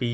ปี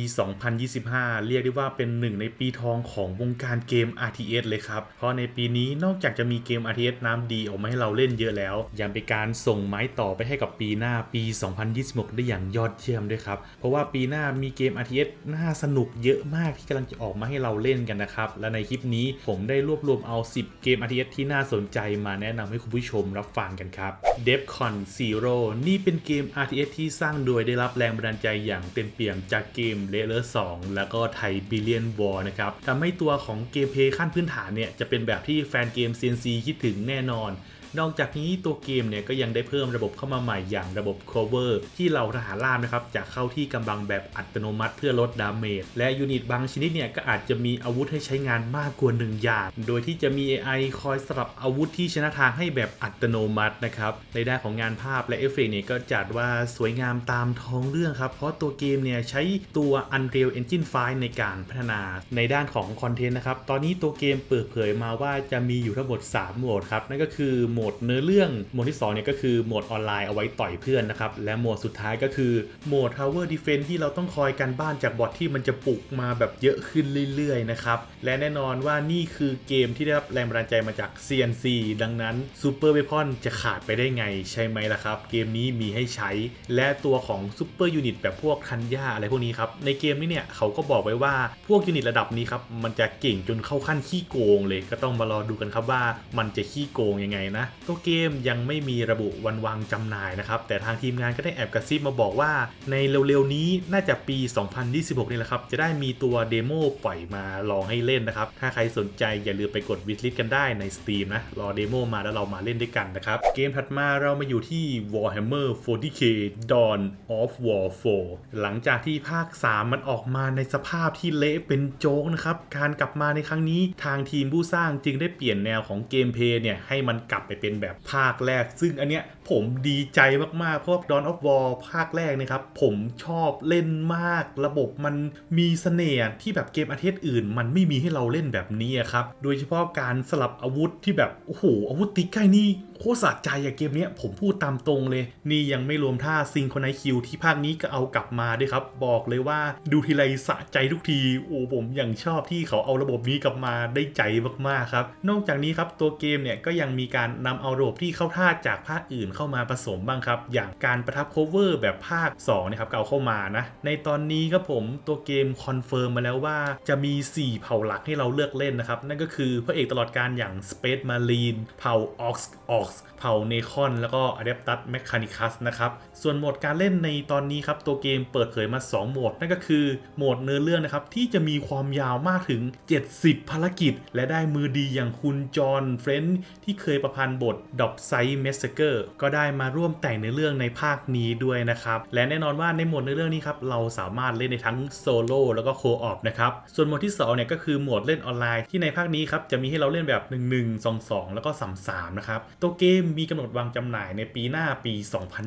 2025 เรียกได้ว่าเป็นหนึ่งในปีทองของวงการเกม RTS เลยครับ เพราะในปีนี้นอกจากจะมีเกม RTS น้ำดีออกมาให้เราเล่นเยอะแล้ว ยังเป็นการส่งไม้ต่อไปให้กับปีหน้าปี 2026 ได้อย่างยอดเยี่ยมด้วยครับ เพราะว่าปีหน้ามีเกม RTS น่าสนุกเยอะมากที่กำลังจะออกมาให้เราเล่นกันนะครับ และในคลิปนี้ผมได้รวบรวมเอา 10 เกม RTS ที่น่าสนใจมาแนะนำให้คุณผู้ชมรับฟังกันครับ DevCon Zero นี่เป็นเกม RTS ที่สร้างโดยได้รับแรงบันดาลใจอย่างเต็มเปี่ยมจากเกม l e l e r 2แล้วก็ไทบิเลียนวอร์นะครับทำให้ตัวของเกมเพลย์ขั้นพื้นฐานเนี่ยจะเป็นแบบที่แฟนเกม CNC คิดถึงแน่นอน นอกจากนี้ตัวเกมเนี่ยก็ยังได้เพิ่มระบบเข้ามาใหม่อย่างระบบ cover ที่เราทหารราบนะครับจะเข้าที่กำบังแบบอัตโนมัติเพื่อลดดาเมจและยูนิตบางชนิดเนี่ยก็อาจจะมีอาวุธให้ใช้งานมากกว่าหนึ่งอย่าง โดยที่จะมี AI คอยสลับอาวุธที่ชนะทางให้แบบอัตโนมัตินะครับในด้านของงานภาพและเอฟเฟกต์เนี่ยก็จัดว่าสวยงามตามท้องเรื่องครับ เพราะตัวเกมเนี่ยใช้ตัว Unreal Engine 5 ในการพัฒนาในด้านของคอนเทนต์นะครับตอนนี้ตัวเกมเปิดเผยมาว่าจะมีอยู่ทั้งหมด 3 โหมดครับนั่นก็คือโหมดเนื้อเรื่องโหมดที่2เนี่ยก็คือโหมดออนไลน์เอาไว้ต่อยเพื่อนนะครับ และโหมดสุดท้ายก็คือโหมด Tower Defense ที่เราต้องคอยกันบ้านจากบอทที่มันจะปลุกมาแบบเยอะขึ้นเรื่อยๆนะครับ และแน่นอนว่านี่คือเกมที่ได้รับแรงบันดาลใจมาจาก CNC ดังนั้น Super Weapon จะขาดไปได้ไงใช่ไหมล่ะครับ เกมนี้มีให้ใช้ และตัวของ Super Unit แบบพวกคันย่าอะไรพวกนี้ครับ ในเกมนี้เนี่ยเขาก็บอกไว้ว่าพวกยูนิตระดับนี้ครับมันจะเก่งจนเข้าขั้นขี้โกงเลยก็ต้องมารอดูกันครับว่ามันจะขี้โกงยังไงนะตัวเกมยังไม่มีระบุวันวางจำหน่ายนะครับ แต่ทางทีมงานก็ได้แอบกระซิบมาบอกว่า ในเร็วๆนี้น่าจะปี 2026 นี่แหละครับ จะได้มีตัวเดโมปล่อยมาลองให้เล่นนะครับ ถ้าใครสนใจอย่าลืมไปกดวิ s ลิ t กันได้ใน Steam นะ รอเดโมมาแล้วเรามาเล่นด้วยกันนะครับ เกมถัดมาเรามาอยู่ที่ Warhammer 40k Dawn of War 4 หลังจากที่ภาค 3 มันออกมาในสภาพที่เละเป็นโจ๊กนะครับ การกลับมาในครั้งนี้ทางทีมผู้สร้างจึงได้เปลี่ยนแนวของเกมเพลย์เนี่ยให้มันกลับไปเป็นแบบภาคแรก ซึ่งอันเนี้ยผมดีใจมากๆ เพราะ Dawn of War ภาคแรกนะครับ ผมชอบเล่นมากระบบมันมีเสน่ห์ที่แบบเกมอาเทศอื่น มันไม่มีให้เราเล่นแบบนี้ครับ โดยเฉพาะการสลับอาวุธที่แบบ โอ้โห อาวุธตีใกล้นี่โคตรสะใจอะเกมเนี้ยผมพูดตามตรงเลย นี่ยังไม่รวมท่าซิงคอนไนคิวที่ภาคนี้ก็เอากลับมาด้วยครับ บอกเลยว่าดูทีไรสะใจทุกที โอ้ผมอย่างชอบที่เขาเอาระบบนี้กลับมาได้ใจมากๆครับ นอกจากนี้ครับตัวเกมเนี่ยก็ยังมีการนำเอาระบบที่เข้าท่าจากภาคอื่นเข้ามาผสมบ้างครับ อย่างการประทับโคเวอร์แบบภาค2นะครับก็เอาเข้ามานะ ในตอนนี้ครับผมตัวเกมคอนเฟิร์มมาแล้วว่าจะมี 4 เผ่าหลักให้เราเลือกเล่นนะครับ นั่นก็คือพระเอกตลอดการอย่าง Space Marine เผ่า Ox Ox เผ่า n นคอนแล้วก็ Adeptus Mechanicus นะครับ ส่วนโหมดการเล่นในตอนนี้ครับ ตัวเกมเปิดเผยมา 2 โหมด นั่นก็คือโหมดเนื้อเรื่องนะครับ ที่จะมีความยาวมากถึง 70 ภารกิจ และได้มือดีอย่างคุณจอห์นเฟรนด์ที่เคยประพันธ์บท d o p s i d e Massacre ก็ได้มาร่วมแต่งในเรื่องในภาคนี้ด้วยนะครับ และแน่นอนว่าในโหมดในเรื่องนี้ครับเราสามารถเล่นในทั้งโซโล่แล้วก็โคออฟนะครับส่วนโหมดที่2เนี่ยก็คือโหมดเล่นออนไลน์ที่ในภาคนี้ครับจะมีให้เราเล่นแบบ 1 1 2 2 แล้วก็3 3นะครับตัวเกมมีกำหนดวางจำหน่ายในปีหน้าปี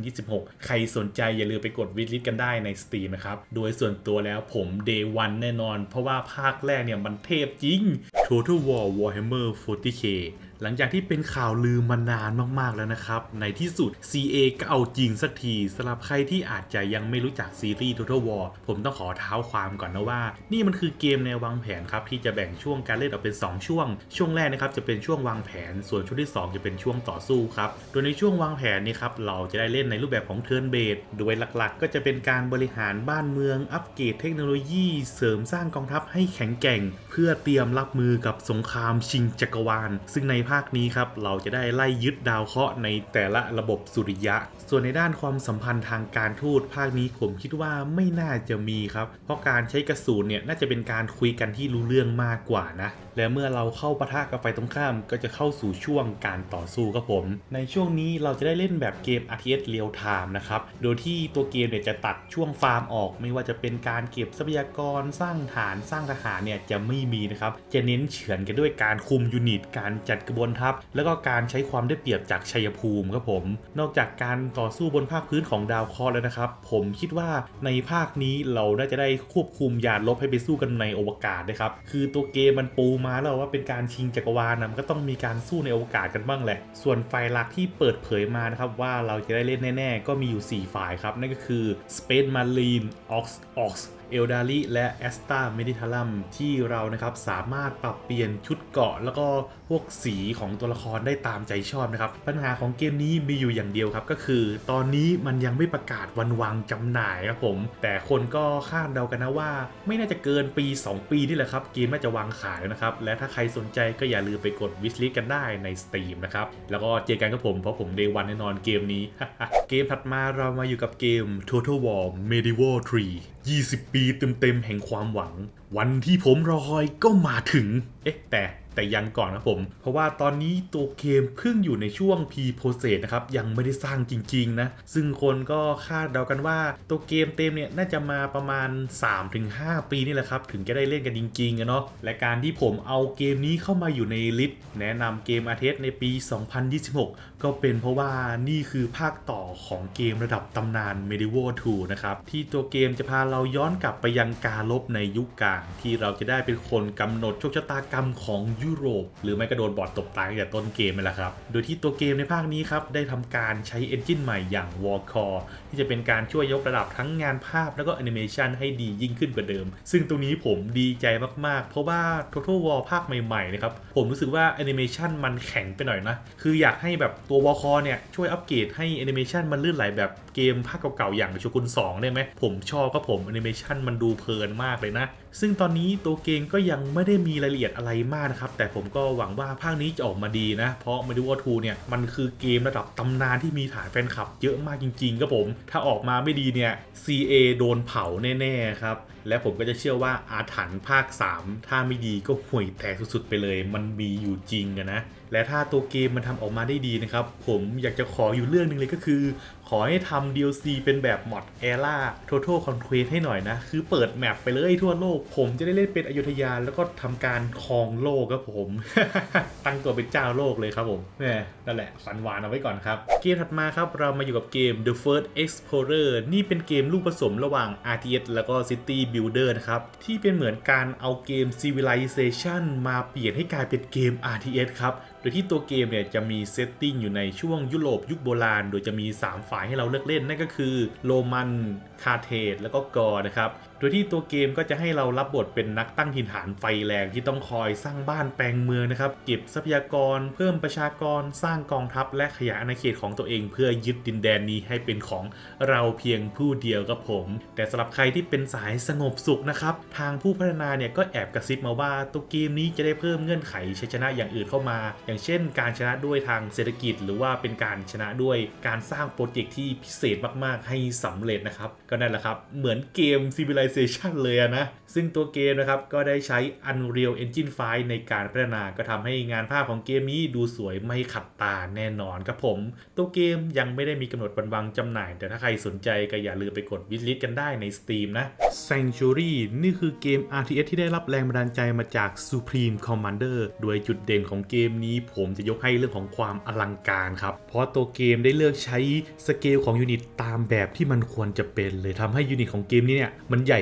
2026 ใครสนใจอย่าลืมไปกดวิดลิสกันได้ใน Steam นะครับ โดยส่วนตัวแล้วผม Day 1 แน่นอน เพราะว่าภาคแรกเนี่ยมันเทพจริง Total War Warhammer 40k หลังจากที่เป็นข่าวลือมานานมากๆแล้วนะครับ ในที่สุด CA ก็เอาจริงสักทีสำหรับใครที่อาจจะยังไม่รู้จักซีรีส์ Total War ผมต้องขอเท้าความก่อนนะว่า นี่มันคือเกมแนววางแผนครับ ที่จะแบ่งช่วงการเล่นออกเป็น 2 ช่วง ช่วงแรกนะครับจะเป็นช่วงวางแผน ส่วนช่วงที่ 2 จะเป็นช่วงต่อสู้ครับ โดยในช่วงวางแผนนี้ครับเราจะได้เล่นในรูปแบบของเทิร์นเบสโดยหลักๆ ก็จะเป็นการบริหารบ้านเมือง อัปเกรดเทคโนโลยีเสริมสร้างกองทัพให้แข็งแกร่ง เพื่อเตรียมรับมือกับสงครามชิงจักรวาล ซึ่งในภาคนี้ครับเราจะได้ไล่ยึดดาวเคราะห์ในแต่ละระบบสุริยะ ส่วนในด้านความสัมพันธ์ทางการทูตภาคนี้ผมคิดว่าไม่น่าจะมีครับ เพราะการใช้กระสุนเนี่ยน่าจะเป็นการคุยกันที่รู้เรื่องมากกว่านะ และเมื่อเราเข้าปะทะกับไฟตรงข้ามก็จะเข้าสู่ช่วงการต่อสู้ครับผม ในช่วงนี้เราจะได้เล่นแบบเกม RTS Real Time นะครับ โดยที่ตัวเกมเนี่ยจะตัดช่วงฟาร์มออก ไม่ว่าจะเป็นการเก็บทรัพยากรสร้างฐานสร้างทหารเนี่ยจะไม่มีนะครับ จะเน้นเฉือนกันด้วยการคุมยูนิตการจัดกระบวนทัพ แล้วก็การใช้ความได้เปรียบจากชัยภูมิครับผม นอกจากการต่อสู้บนภาคพื้นของดาวคราะห์แล้วนะครับ ผมคิดว่าในภาคนี้เราน่าจะได้ควบคุมยานลบให้ไปสู้กันในอวกาศนะครับ คือตัวเกมมันปูมาแล้วว่าเป็นการชิงจักรวาลนะมันก็ต้องมีการสู้ในอวกาศกันบ้างแหละ ส่วนไฟล์หลักที่เปิดเผยมานะครับว่าเราจะได้เล่นแน่ ๆ ก็มีอยู่ 4 ฝ่ายครับนั่นก็คือ Space Marine Ox Ox เอลดาริและแอสตาเมดิทาลัมที่เรานะครับสามารถปรับเปลี่ยนชุดเกาะ แล้วก็พวกสีของตัวละครได้ตามใจชอบนะครับ ปัญหาของเกมนี้มีอยู่อย่างเดียวครับก็คือ ตอนนี้มันยังไม่ประกาศวันวางจำหน่ายครับผม แต่คนก็คาดเดากันนะว่า ไม่น่าจะเกินปี 2 ปีนี่แหละครับ เกมน่าจะวางขายนะครับ และถ้าใครสนใจก็อย่าลืมไปกดวิชลิ t กันได้ใน Steam นะครับแล้วก็เจอกันกับผมเพราะผมเดวันแน่นอนเกมนี้ เกมถัดมาเรามาอยู่กับเกม Total War Medieval 3 20 ปีเต็มๆแห่งความหวัง วันที่ผมรอคอยก็มาถึง เอ๊ะ แต่ แต่ยังก่อนนะผม เพราะว่าตอนนี้ตัวเกมเพิ่งอยู่ในช่วง P-Process นะครับ ยังไม่ได้สร้างจริง ๆ นะ ซึ่งคนก็คาดเดากันว่าตัวเกมเต็มเนี่ย น่าจะมาประมาณ 3-5 ปีนี่แหละครับ ถึงจะได้เล่นกันจริงๆอะเนาะและการที่ผมเอาเกมนี้เข้ามาอยู่ในลิสต์แนะนำเกมอาเทสในปี 2026 ก็เป็นเพราะว่านี่คือภาคต่อของเกมระดับตำนาน Medieval 2 นะครับที่ตัวเกมจะพาเราย้อนกลับไปยังการลบในยุคกลางที่เราจะได้เป็นคนกำหนดโชคชะตากรรมของยุโรป หรือไม่ก็โดนบอดตบตายตั้งแต่ต้นเกมไปแหละครับ โดยที่ตัวเกมในภาคนี้ครับได้ทำการใช้เอนจินใหม่อย่าง Warcore ที่จะเป็นการช่วยยกระดับทั้งงานภาพแล้วก็แอนิเมชันให้ดียิ่งขึ้นกว่าเดิม ซึ่งตรงนี้ผมดีใจมากๆ เพราะว่า Total War ภาคใหม่ๆนะครับผมรู้สึกว่าแอนิเมชันมันแข็งไปหน่อยนะ คืออยากให้แบบตัว Warcore เนี่ยช่วยอัปเกรดให้แอนิเมชันมันลื่นไหลแบบเกมภาคเก่าๆอย่างโชกุน2ได้ไหมผมชอบก็ผมแอนิเมชันมันดูเพลินมากเลยนะ ซึ่งตอนนี้ตัวเกมก็ยังไม่ได้มีรายละเอียดอะไรมากนะครับ แต่ผมก็หวังว่าภาคนี้จะออกมาดีนะ เพราะ Medieval 2เนี่ยมันคือเกมระดับตำนานที่มีฐานแฟนคลับเยอะมากจริงๆครับผมถ้าออกมาไม่ดีเนี่ย CA โดนเผาแน่ ๆ ครับ และผมก็จะเชื่อว่าอาถรรพ์ภาค 3 ถ้าไม่ดีก็ห่วยแตกสุดๆไปเลย มันมีอยู่จริงนะ และถ้าตัวเกมมันทำออกมาได้ดีนะครับ ผมอยากจะขออยู่เรื่องหนึ่งเลยก็คือ ขอให้ทำ DLC เป็นแบบมอด Era Total Conquest ให้หน่อยนะ คือเปิดแมปไปเลยทั่วโลก ผมจะได้เล่นเป็นอยุธยา แล้วก็ทำการครองโลกครับผม ตั้งตัวเป็นเจ้าโลกเลยครับผมแหมนั่นแหละฝันหวานเอาไว้ก่อนครับ เกมถัดมาครับเรามาอยู่กับเกม The First Explorer นี่เป็นเกมลูกผสมระหว่าง RTS แล้วก็ City Builder นะครับ ที่เป็นเหมือนการเอาเกม Civilization มาเปลี่ยนให้กลายเป็นเกม RTS ครับ ดยที่ตัวเกมเนี่ยจะมีเซตติ้งอยู่ในช่วงยุโรปยุคโบราณ โดยจะมี 3 ฝ่ายให้เราเลือกเล่น นั่นก็คือโรมันคาเทสแล้วก็กอร์นะครับ โดยที่ตัวเกมก็จะให้เรารับบทเป็นนักตั้งถิ่นฐานไฟแรงที่ต้องคอยสร้างบ้านแปลงเมืองนะครับ เก็บทรัพยากร เพิ่มประชากรสร้างกองทัพ และขยายอาณาเขตของตัวเอง เพื่อยึดดินแดนนี้ให้เป็นของเราเพียงผู้เดียวครับผม แต่สำหรับใครที่เป็นสายสงบสุขนะครับทางผู้พัฒนาเนี่ยก็แอบกระซิบมาว่าตัวเกมนี้จะได้เพิ่มเงื่อนไขชัยชนะอย่างอื่นเข้ามาอย่างเช่น การชนะด้วยทางเศรษฐกิจ หรือว่าเป็นการชนะด้วยการสร้างโปรเจกต์ที่พิเศษมากๆ ให้สำเร็จนะครับ ก็นั่นแหละครับ เหมือนเกม Civilization เลยนะ ซึ่งตัวเกมนะครับ ก็ได้ใช้ Unreal Engine 5 ในการพัฒนาก็ทำให้งานภาพของเกมนี้ดูสวยไม่ขัดตาแน่นอนครับผม ตัวเกมยังไม่ได้มีกำหนดวันวางจำหน่าย แต่ถ้าใครสนใจก็อย่าลืมไปกดวิ s ลิ t กันได้ใน Steam นะ Sanctuary นี่คือเกม RTS ที่ได้รับแรงบันดาลใจมาจาก Supreme Commander โดยจุดเด่นของเกมนี้ผมจะยกให้เรื่องของความอลังการครับ เพราะตัวเกมได้เลือกใช้สเกลของยูนิตตามแบบที่มันควรจะเป็นเลยทำให้ยูนิตของเกมนี้เนี่ยมันใหญ่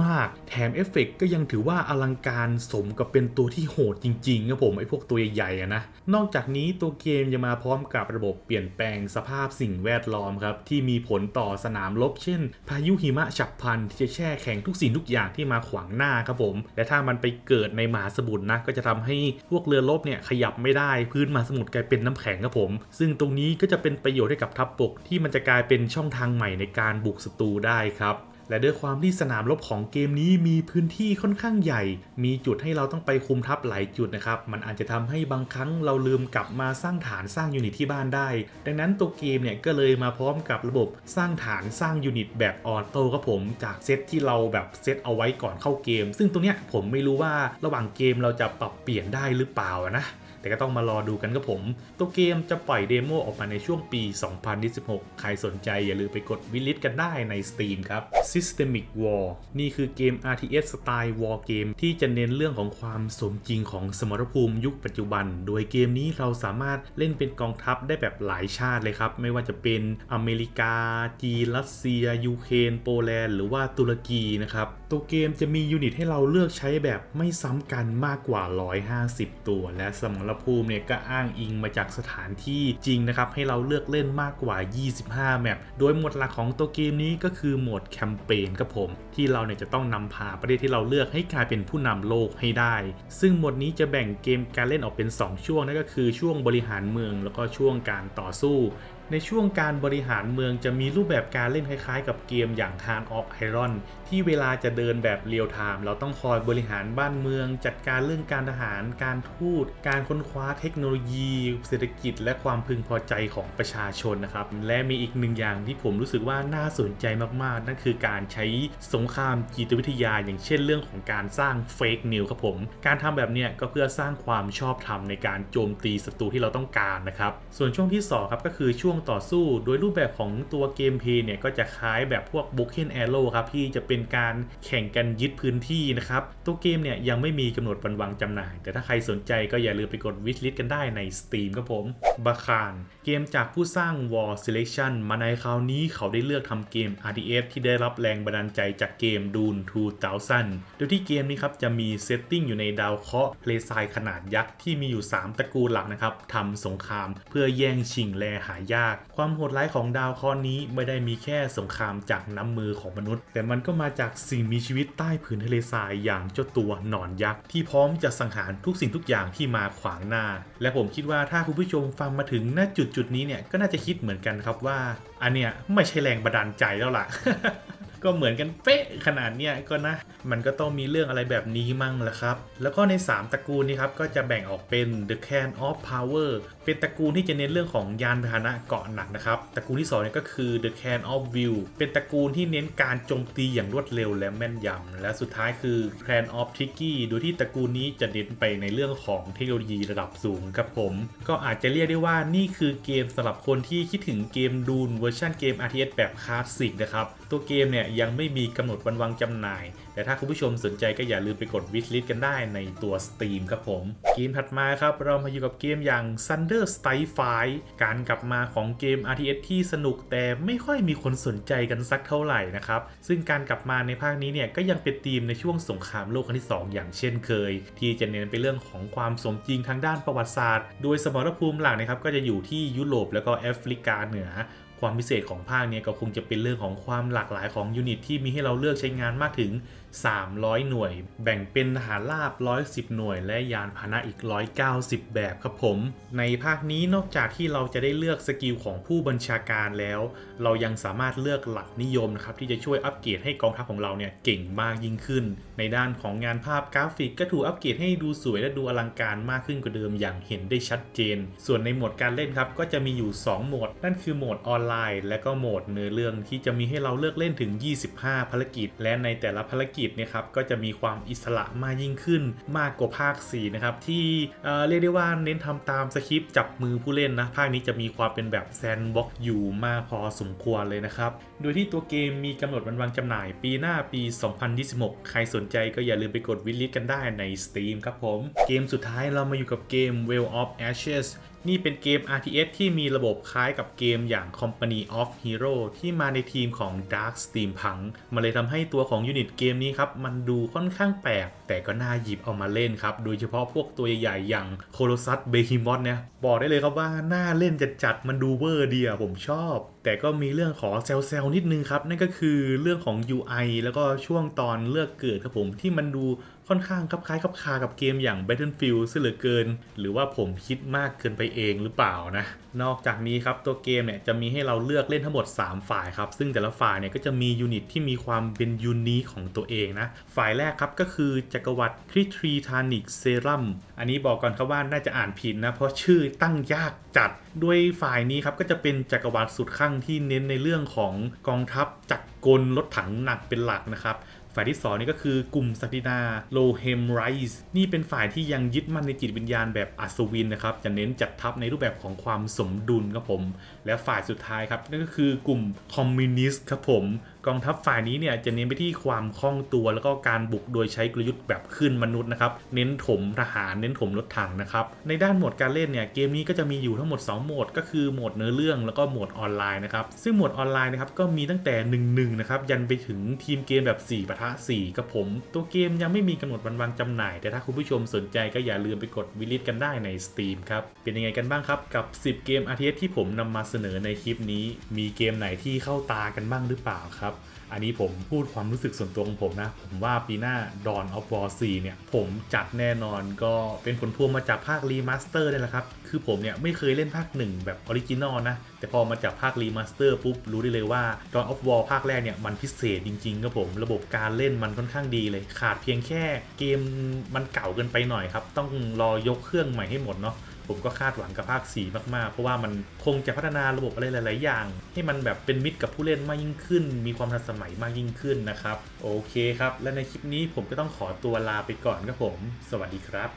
มากๆ แถมเอฟเฟกต์ก็ยังถือว่าอลังการสมกับเป็นตัวที่โหดจริงๆครับผมไอ้พวกตัวใหญ่ๆนะนอกจากนี้ตัวเกมยังมาพร้อมกับระบบเปลี่ยนแปลงสภาพสิ่งแวดล้อมครับที่มีผลต่อสนามรบเช่น พายุหิมะฉับพลันที่จะแช่แข็งทุกสิ่งทุกอย่างที่มาขวางหน้าครับผมและถ้ามันไปเกิดในมหาสมุทรนะก็จะทำให้พวกเรือรบเนี่ยขยับไม่ไม่ได้ พื้นมหาสมุทรกลายเป็นน้ำแข็งครับผม ซึ่งตรงนี้ก็จะเป็นประโยชน์ให้กับทัพบกที่มันจะกลายเป็นช่องทางใหม่ในการบุกศัตรูได้ครับและด้วยความที่สนามรบของเกมนี้มีพื้นที่ค่อนข้างใหญ่ มีจุดให้เราต้องไปคุมทัพหลายจุดนะครับ มันอาจจะทำให้บางครั้งเราลืมกลับมาสร้างฐานสร้างยูนิตที่บ้านได้ ดังนั้นตัวเกมเนี่ยก็เลยมาพร้อมกับระบบสร้างฐานสร้างยูนิตแบบออโต้ครับผม จากเซตที่เราแบบเซตเอาไว้ก่อนเข้าเกม ซึ่งตรงเนี้ยผมไม่รู้ว่าระหว่างเกมเราจะปรับเปลี่ยนได้หรือเปล่านะ แต่ก็ต้องมารอดูกันครับผม ตัวเกมจะปล่อยเดโมออกมาในช่วงปี 2026ใครสนใจอย่าลืมไปกดวิลิตกันได้ใน Steam ครับ Systemic War นี่คือเกม RTS สไตล์ War เกมที่จะเน้นเรื่องของความสมจริงของสมรภูมิยุคปัจจุบัน โดยเกมนี้เราสามารถเล่นเป็นกองทัพได้แบบหลายชาติเลยครับ ไม่ว่าจะเป็นอเมริกา จีน รัสเซีย ยูเครน โปแลนด์ หรือว่าตุรกีนะครับ ตัวเกมจะมียูนิตให้เราเลือกใช้แบบไม่ซ้ำกันมากกว่า 150 ตัว และสมรรภูมิเนี่ยก็อ้างอิงมาจากสถานที่จริงนะครับ ให้เราเลือกเล่นมากกว่า 25 แมป โดยหมดหลักของตัวเกมนี้ก็คือโหมดแคมเปญครับผม ที่เราเนี่ยจะต้องนำพาประเทศที่เราเลือกให้กลายเป็นผู้นำโลกให้ได้ ซึ่งหมดนี้จะแบ่งเกมการเล่นออกเป็น 2 ช่วงนั่นก็คือช่วงบริหารเมือง แล้วก็ช่วงการต่อสู้ ในช่วงการบริหารเมืองจะมีรูปแบบการเล่นคล้ายๆ กับเกมอย่าง Hand of Iron ที่เวลาจะเดินแบบเรียลไทม์เราต้องคอยบริหารบ้านเมือง จัดการเรื่องการทหาร การทูต การค้นคว้าเทคโนโลยี เศรษฐกิจ และความพึงพอใจของประชาชนนะครับ และมีอีกหนึ่งอย่างที่ผมรู้สึกว่าน่าสนใจมากๆ นั่นคือการใช้สงครามจิตวิทยา อย่างเช่นเรื่องของการสร้างเฟกนิวครับผมการทำแบบเนี้ยก็เพื่อสร้างความชอบธรรมในการโจมตีศัตรูที่เราต้องการนะครับส่วนช่วงที่สองครับก็คือช่วงต่อสู้ โดยรูปแบบของตัวเกมเพย์เนี่ยก็จะคล้ายแบบพวก b o k e n Arrow ครับที่จะเป็นการแข่งกันยึดพื้นที่นะครับ ตัวเกมเนี่ยยังไม่มีกำหนดวันวางจำหน่าย แต่ถ้าใครสนใจก็อย่าลืมไปกดวิชลิสกันได้ใน Steam ครับผมบาคานเกมจากผู้สร้าง War Selection มาในคราวนี้เขาได้เลือกทำเกม RTS ที่ได้รับแรงบันดาลใจจากเกม Dune 2000 โดยที่เกมนี้ครับจะมีเซตติ้งอยู่ในดาวเคราะห์เลทรายขนาดยักษ์ที่มีอยู่ 3 ตระกูลหลักนะครับทำสงครามเพื่อแย่งชิงแลหายาก ความโหดร้ายของดาวเคราะห์นี้ไม่ได้มีแค่สงครามจากน้ำมือของมนุษย์ แต่มันก็มาจากสิ่งมีชีวิตใต้ผืนทะเลทรายอย่างเจ้าตัวหนอนยักษ์ที่พร้อมจะสังหารทุกสิ่งทุกอย่างที่มาขวางหน้า และผมคิดว่าถ้าคุณผู้ชมฟังมาถึงณจุดจุดนี้เนี่ยก็น่าจะคิดเหมือนกันครับว่า อันเนี้ยไม่ใช่แรงบันดาลใจแล้วล่ะ ก็เหมือนกันเป๊ะขนาดเนี้ยก็นะ มันก็ต้องมีเรื่องอะไรแบบนี้มั่งแหละครับ แล้วก็ใน 3 ตระกูลนี้ครับ ก็จะแบ่งออกเป็น The Can of Power เป็นตระกูลที่จะเน้นเรื่องของยานพาหนะเกาะหนักนะครับ ตระกูลที่2เนี่ยก็คือ The Can of View เป็นตระกูลที่เน้นการโจมตีอย่างรวดเร็วและแม่นยำ และสุดท้ายคือ Can of Tricky โดยที่ตระกูลนี้จะเน้นไปในเรื่องของเทคโนโลยีระดับสูงครับผม ก็อาจจะเรียกได้ว่านี่คือเกมสำหรับคนที่คิดถึงเกมดูนเวอร์ชันเกม RTS แบบคลาสสิกนะครับ ตัวเกมเนี่ยยังไม่มีกำหนดวันวางจำหน่าย แต่ถ้าคุณผู้ชมสนใจก็อย่าลืมไปกดวิชลิสกันได้ในตัว Steam ครับผม เกมถัดมาครับ เรามาอยู่กับเกมอย่าง Thunder Strike การกลับมาของเกม RTS ที่สนุกแต่ไม่ค่อยมีคนสนใจกันสักเท่าไหร่นะครับ ซึ่งการกลับมาในภาคนี้เนี่ยก็ยังเป็นธีมในช่วงสงครามโลกครั้งที่ 2 อย่างเช่นเคย ที่จะเน้นไปเรื่องของความสมจริงทางด้านประวัติศาสตร์ โดยสมรภูมิหลักนะครับก็จะอยู่ที่ยุโรปแล้วก็แอฟริกาเหนือ ความพิเศษของภาคเนี้ก็คงจะเป็นเรื่องของความหลากหลายของยูนิตที่มีให้เราเลือกใช้งานมากถึง300 หน่วย แบ่งเป็นทหารราบ 110 หน่วย และยานพาหนะอีก 190 แบบครับผม ในภาคนี้นอกจากที่เราจะได้เลือกสกิลของผู้บัญชาการแล้ว เรายังสามารถเลือกหลักนิยมนะครับที่จะช่วยอัปเกรดให้กองทัพของเราเนี่ยเก่งมากยิ่งขึ้น ในด้านของงานภาพกราฟิกก็ถูกอัปเกรดให้ดูสวยและดูอลังการมากขึ้นกว่าเดิมอย่างเห็นได้ชัดเจน ส่วนในโหมดการเล่นครับก็จะมีอยู่ 2 โหมด นั่นคือโหมดออนไลน์ และก็โหมดเนื้อเรื่องที่จะมีให้เราเลือกเล่นถึง 25 ภารกิจ และในแต่ละภารกิจเนี่ยครับก็จะมีความอิสระมากยิ่งขึ้นมากกว่าภาค4นะครับที่เเรียกได้ว่าเน้นทำตามสคริปต์จับมือผู้เล่นนะภาคนี้จะมีความเป็นแบบแซนด์บ็อกอยู่มากพอสมควรเลยนะครับ โดยที่ตัวเกมมีกำหนดวันวางจำหน่ายปีหน้าปี 2026 ใครสนใจก็อย่าลืมไปกดวิลลิสกันได้ใน Steam ครับผม เกมสุดท้ายเรามาอยู่กับเกม Well of Ashes นี่เป็นเกม RTS ที่มีระบบคล้ายกับเกมอย่าง Company of Hero ที่มาในทีมของ Dark Steampunk มันเลยทำให้ตัวของยูนิตเกมนี้ครับ มันดูค่อนข้างแปลก แต่ก็น่าหยิบเอามาเล่นครับ โดยเฉพาะพวกตัวใหญ่ๆอย่าง Colossus Behemoth เนี่ยบอกได้เลยครับว่าน่าเล่นจัดจัดๆมันดูเวอร์ดีอะผมชอบ แต่ก็มีเรื่องขอเซลล์ๆนิดนึงครับ นั่นก็คือเรื่องของ UI แล้วก็ช่วงตอนเลือกเกิดครับผมที่มันดูค่อนข้างคลับคล้ายคลับคากับเกมอย่าง Battlefield ซะเหลือเกิน หรือว่าผมคิดมากเกินไปเองหรือเปล่านะ นอกจากนี้ครับตัวเกมเนี่ยจะมีให้เราเลือกเล่นทั้งหมด 3 ฝ่ายครับ ซึ่งแต่ละฝ่ายเนี่ยก็จะมียูนิตที่มีความเป็นยูนิคของตัวเองนะ ฝ่ายแรกครับก็คือจัักรวรรดิคริทรีทานิกเซรัมอันนี้บอกก่อนครับว่าน่าจะอ่านผิดนะ เพราะชื่อตั้งยากจัดด้วยฝ่ายนี้ครับก็จะเป็นจักรวรรดิสุดขั้งที่เน้นในเรื่องของกองทัพจักรกลรถถังหนักเป็นหลักนะครับฝ่ายที่2นี่ก็คือกลุ่มสักดินาโลเฮมไรส์นี่เป็นฝ่ายที่ยังยึดมั่นในจิตวิญญาณแบบอัศวินนะครับ จะเน้นจัดทัพในรูปแบบของความสมดุลครับผม และฝ่ายสุดท้ายครับนั่นก็คือกลุ่มคอมมิวนิสต์ครับผมกองทัพฝ่ายนี้เนี่ยจะเน้นไปที่ความคล่องตัว แล้วก็การบุกโดยใช้กลยุทธ์แบบขึ้นมนุษย์นะครับ เน้นถมทหารเน้นถมรถถังนะครับ ในด้านโหมดการเล่นเนี่ยเกมนี้ก็จะมีอยู่ทั้งหมด 2 โหมด ก็คือโหมดเนื้อเรื่องแล้วก็โหมดออนไลน์นะครับ ซึ่งโหมดออนไลน์นะครับก็มีตั้งแต่1 1นะครับ ยันไปถึงทีมเกมแบบ4ปะทะ4กับผม ตัวเกมยังไม่มีกำหนดวันวางจำหน่าย แต่ถ้าคุณผู้ชมสนใจก็อย่าลืมไปกดวิลิตกันได้ใน Steam ครับเป็นยังไงกันบ้างครับกับ 10 เกม RTS ที่ผมนำมาเสนอในคลิปนี้ มีเกมไหนที่เข้าตากันบ้างหรือเปล่าครับ อันนี้ผมพูดความรู้สึกส่วนตัวของผมนะ ผมว่าปีหน้า Dawn of War 4เนี่ย ผมจัดแน่นอนก็เป็นผลพวงมาจากภาครีมาสเตอร์นี่แหละครับ คือผมเนี่ยไม่เคยเล่นภาค 1 แบบออริจินอลนะ แต่พอมาจากภาครีมาสเตอร์ปุ๊บ รู้ได้เลยว่า Dawn of War ภาคแรกเนี่ย มันพิเศษจริงๆครับผม ระบบการเล่นมันค่อนข้างดีเลย ขาดเพียงแค่เกมมันเก่าเกินไปหน่อยครับต้องรอยกเครื่องใหม่ให้หมดเนาะ ผมก็คาดหวังกับภาค 4 มาก ๆ เพราะว่ามันคงจะพัฒนาระบบอะไรหลาย ๆ อย่าง ให้มันแบบเป็นมิตรกับผู้เล่นมากยิ่งขึ้น มีความทันสมัยมากยิ่งขึ้นนะครับ โอเคครับ และในคลิปนี้ผมก็ต้องขอตัวลาไปก่อนครับผม สวัสดีครับ